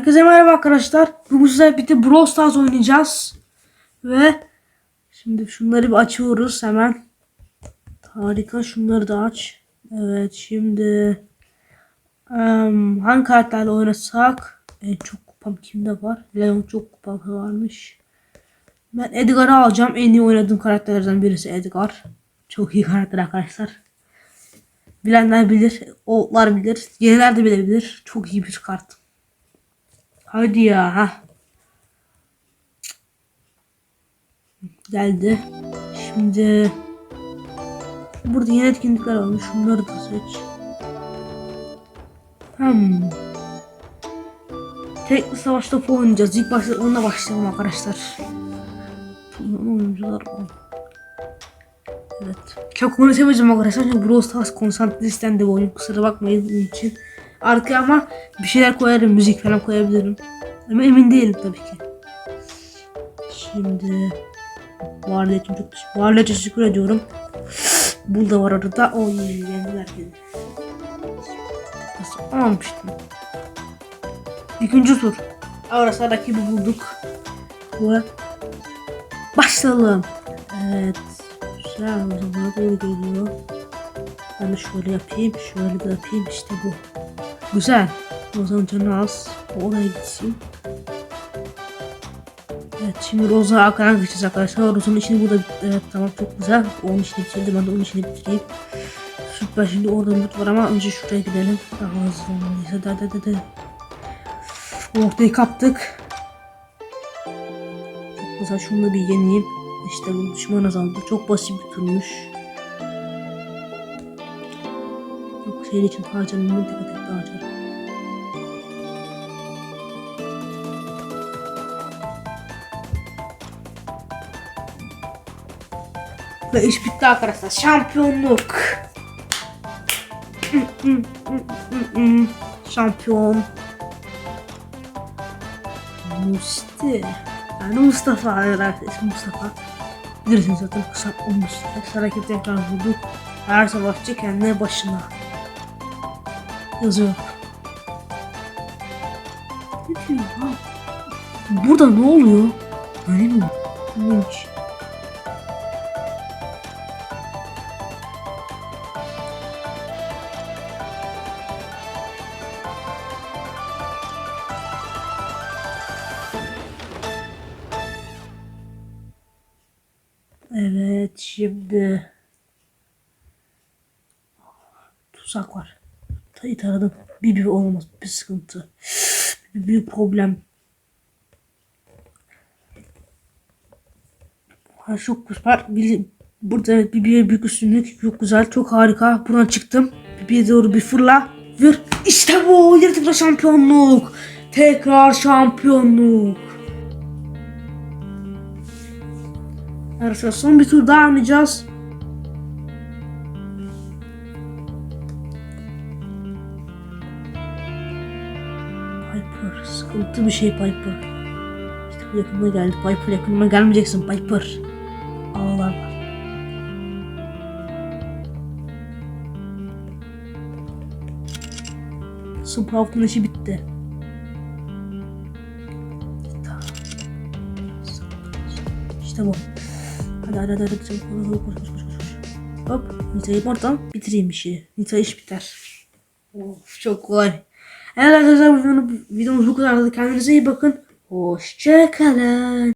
Herkese merhaba arkadaşlar. Bugün sizlerle birlikte Brawl Stars oynayacağız. Ve şimdi şunları bir açıyoruz hemen. Harika şunları da aç. Evet şimdi em, hangi karakterle oynasak en çok kupam kimde var? Leon çok kupası varmış. Ben Edgar'ı alacağım. En iyi oynadığım karakterlerden birisi Edgar. Çok iyi karakter arkadaşlar. Bilenler bilir, oğullar bilir, yeniler de bilebilir. Çok iyi bir kart. Hadi ya. Geldi. Şimdi burada yeni etkinlikler olmuş. Şunları da seç. Hmm. Tekli savaş topu oynayacağız. İlk başta onunla başlayalım arkadaşlar. Oyuncular. Evet. Çok konuşamayacağım arkadaşlar. Çünkü Brawl Stars konsantre istendi bu oyun. Kusura bakmayın bunun için. Arkaya ama bir şeyler koyarım. Müzik falan koyabilirim. Ama emin değilim tabii ki. Şimdi Varlığı için çok Varlığı teşekkür ediyorum. Bul da var arada. Oy yendiler beni. Nasıl almıştım. İkinci tur. Arası rakibi bulduk. Ve başlayalım. Evet. Güzel. O zaman doğru geliyor. Ben de şöyle yapayım. Şöyle de yapayım. İşte bu. Güzel. O zaman canı az. Oraya gitsin. Evet şimdi Rosa arkadan geçeceğiz arkadaşlar. Rosa'nın işini burada bitti. Evet tamam çok güzel. Onun işini bitirdi. Ben de onun işini bitireyim. Süper şimdi orada loot var ama önce şuraya gidelim. Daha hızlı olmalıyız. Hadi hadi hadi. Ortayı kaptık. Çok güzel şunu da bir yeneyim. İşte bu düşman azaldı. Çok basit bir turmuş. Şey için harcanımını dikkat et harcarım. Ve iş bitti arkadaşlar. Şampiyonluk. Şampiyon. Musti. Yani Mustafa arkadaşım Mustafa. Bilirsiniz zaten kısa o Mustafa. Hareket tekrar vurdu. Her savaşçı kendine başına. Yazıyor. Ne diyor lan? Burada ne oluyor? Öyle mi? Neymiş? Evet şimdi tuzak var. Tayı taradım. Bir bir olmaz. Bir sıkıntı. Bir büyük problem. Ha, çok güzel. Bir, burada evet bir bir büyük üstünlük. Çok güzel. Çok harika. Buradan çıktım. Bir bir doğru bir fırla. Vur. İşte bu. Yine tekrar şampiyonluk. Tekrar şampiyonluk. Arkadaşlar son bir tur daha oynayacağız. Piper. Sıkıntı bir şey Piper. İşte bu yakınıma geldi. Piper yakınıma gelmeyeceksin Piper. Ağlar var. Sprout'un işi bitti. İşte bu. Hadi hadi hadi hadi. Koş koş koş koş koş. Hop. Nita'yı oradan bitireyim işi. Nita iş biter. Of çok kolay. Evet arkadaşlar videomuz bu kadar. Kendinize iyi bakın. Hoşçakalın.